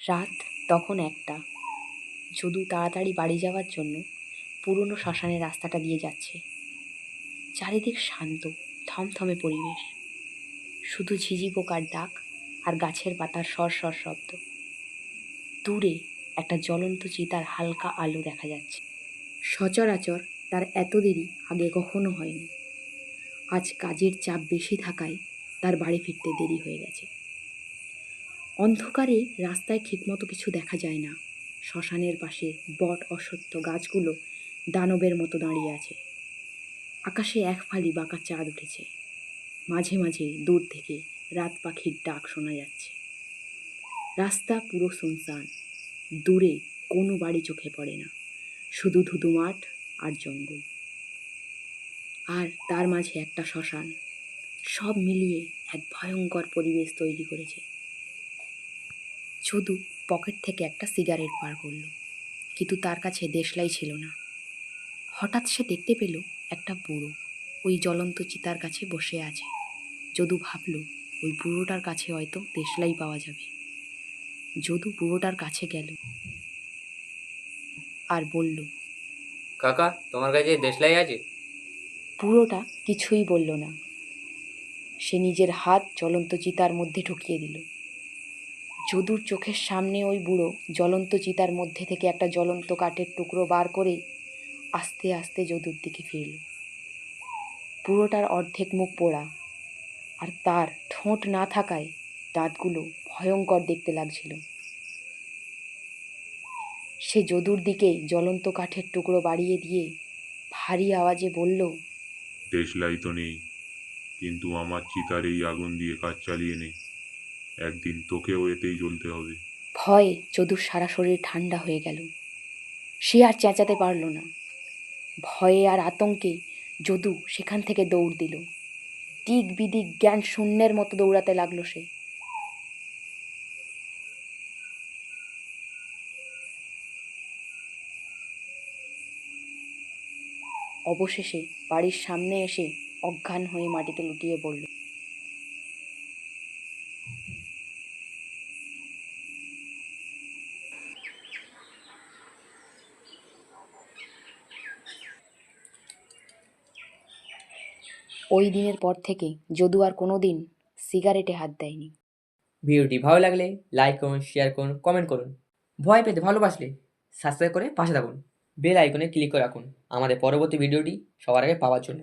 রাত তখন একটা। যদু তাড়াতাড়ি বাড়ি যাওয়ার জন্য পুরনো শ্মশানের রাস্তাটা দিয়ে যাচ্ছে। চারিদিক শান্ত, থমথমে পরিবেশ। শুধু ঝিঝি পোকার ডাক আর গাছের পাতার সর সর শব্দ। দূরে একটা জ্বলন্ত চিতার হালকা আলো দেখা যাচ্ছে। সচরাচর তার এত দেরি আগে কখনো হয়নি। আজ কাজের চাপ বেশি থাকায় তার বাড়ি ফিরতে দেরি হয়ে গেছে। অন্ধকারে রাস্তায় ঠিকমতো কিছু দেখা যায় না। শ্মশানের পাশে বট অসত্য গাছগুলো দানবের মতো দাঁড়িয়ে আছে। আকাশে এক ফালি বাঁকা চাঁদ উঠেছে। মাঝে মাঝে দূর থেকে রাত পাখির ডাক শোনা যাচ্ছে। রাস্তা পুরো শুনশান দূরে কোনো বাড়ি চোখে পড়ে না। শুধু ধুধু মাঠ আর জঙ্গল। আর তার মাঝে একটা শ্মশান। সব মিলিয়ে এক ভয়ঙ্কর পরিবেশ তৈরি করেছে। যদু পকেট থেকে একটা সিগারেট বার করল কিন্তু তার কাছে দেশলাই ছিল না। হঠাৎ সে দেখতে পেল একটা বুড়ো ওই জ্বলন্ত চিতার কাছে বসে আছে। যদু ভাবল ওই বুড়োটার কাছে হয়তো দেশলাই পাওয়া যাবে। যদু বুড়োটার কাছে গেল আর বলল কাকা তোমার কাছে দেশলাই আছে? বুড়োটা কিছুই বলল না। সে নিজের হাত জ্বলন্ত চিতার মধ্যে ঢুকিয়ে দিল। যদুর চোখের সামনে ওই বুড়ো জ্বলন্ত চিতার মধ্যে থেকে একটা জ্বলন্ত কাঠের টুকরো বার করে আস্তে আস্তে যদুর দিকে ফিরল। বুড়োটার অর্ধেক মুখ পোড়া আর তার ঠোঁট না থাকায় দাঁতগুলো ভয়ঙ্কর দেখতে লাগছিল। সে যদুর দিকে জ্বলন্ত কাঠের টুকরো বাড়িয়ে দিয়ে ভারী আওয়াজে বলল, দেশলাই তো নেই, কিন্তু আমার চিতার এই আগুন দিয়ে কাজ চালিয়ে নে। একদিন তোকেও এতেই জ্বলতে হবে। ভয়ে যদুর সারা শরীর ঠান্ডা হয়ে গেল। সে আর চেঁচাতে পারল না। ভয়ে আর আতঙ্কে যদু সেখান থেকে দৌড় দিল। দিক বিদিক জ্ঞান শূন্যের মতো দৌড়াতে লাগল সে। অবশেষে বাড়ির সামনে এসে অজ্ঞান হয়ে মাটিতে লুটিয়ে পড়ল। ওই দিনের পর থেকে যদু আর কোনো দিন সিগারেটে হাত দেয়নি। ভিডিওটি ভালো লাগলে লাইক করুন শেয়ার করুন কমেন্ট করুন। ভয় পেতে, ভালোবাসলে সাবস্ক্রাইব করে পাশে থাকুন। বেল আইকনে ক্লিক করে রাখুন। আমাদের পরবর্তী ভিডিওটি সবার আগে পাওয়ার জন্য।